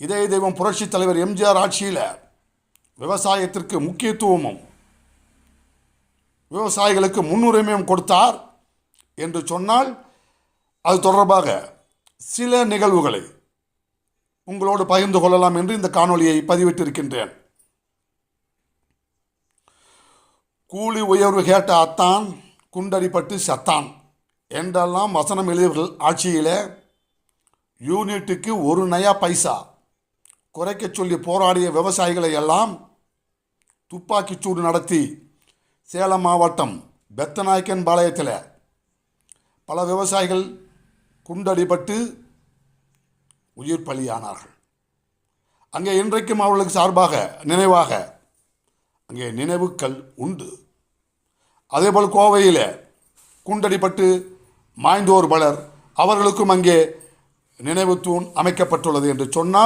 இதய தெய்வம் புரட்சித் தலைவர் எம்ஜிஆர் ஆட்சியில் விவசாயத்திற்கு முக்கியத்துவமும் விவசாயிகளுக்கு முன்னுரிமையும் கொடுத்தார் என்று சொன்னால் அது தொடர்பாக சில நிகழ்வுகளை உங்களோடு பகிர்ந்து கொள்ளலாம் என்று இந்த காணொளியை பதிவிட்டிருக்கின்றேன். கூலி உயர்வு கேட்ட அத்தான் குண்டடிப்பட்டு சத்தான் என்றெல்லாம் வசனம் எழுதியவர்கள் ஆட்சியில் யூனிட்டுக்கு ஒரு நயா பைசா குறைக்கச் சொல்லி போராடிய விவசாயிகளை எல்லாம் துப்பாக்கிச்சூடு நடத்தி சேலம் மாவட்டம் பெத்தநாயக்கன் பாளையத்தில் பல விவசாயிகள் குண்டடிபட்டு உயிர் பலியானார்கள். அங்கே இன்றைக்கும் அவர்களுக்கு சார்பாக நினைவாக அங்கே நினைவுக்கள் உண்டு. அதேபோல் கோவையில் குண்டடிப்பட்டு மாய்ந்தோர் பலர் அவர்களுக்கும் அங்கே நினைவு தூண் அமைக்கப்பட்டுள்ளது என்று சொன்னால்